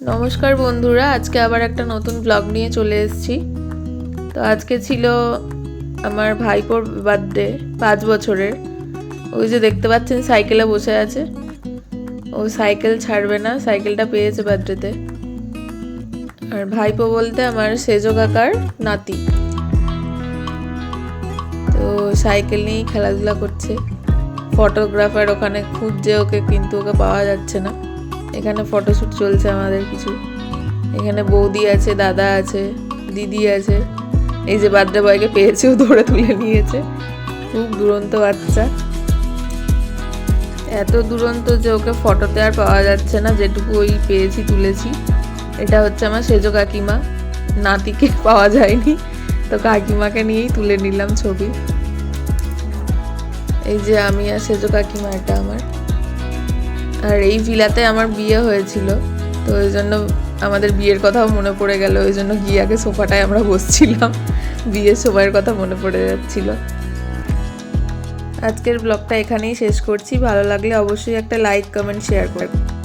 নমস্কার বন্ধুরা, আজকে আবার একটা নতুন ব্লগ নিয়ে চলে এসেছি। তো আজকে ছিল আমার ভাইপোর বার্থডে পাঁচ বছরের। ওই যে দেখতে পাচ্ছেন সাইকেলে বসে আছে। ও সাইকেল ছাড়বে না সাইকেলটা পেয়েছে বার্থডেতে আর ভাইপো বলতে আমার সেজো কাকার নাতি। তো সাইকেল নিয়েই খেলাধুলা করছে। ফটোগ্রাফার ওখানে খুঁজছে ওকে, কিন্তু ওকে পাওয়া যাচ্ছে না। এখানে ফটোশ্যুট চলছে আমাদের কিছু। এখানে বৌদি আছে, দাদা আছে, দিদি আছে। এই যে বার্থডে বয়কে পেয়েছেও ধরে তুলে নিয়েছে। খুব দুরন্ত বাচ্চা। এত দুরন্ত যে ওকে ফটোতে আর পাওয়া যাচ্ছে না, যেটুকু ওই পেয়েছি, তুলেছি। এটা হচ্ছে আমার সেজো কাকিমা। নাতিকে পাওয়া যায়নি। তো কাকিমাকে নিয়েই তুলে নিলাম ছবি। এই যে আমি আর সেজো কাকিমা, এটা আমার। আর এই ভিলাতে আমার বিয়ে হয়েছিল, তো ওই জন্য আমাদের বিয়ের কথাও মনে পড়ে গেল, ওই জন্য গিয়ে আগে সোফাটায় আমরা বসছিলাম বিয়ের সময়ের কথা মনে পড়ে যাচ্ছিল। আজকের ব্লগটা এখানেই শেষ করছি, ভালো লাগলে অবশ্যই একটা লাইক কমেন্ট শেয়ার করবেন।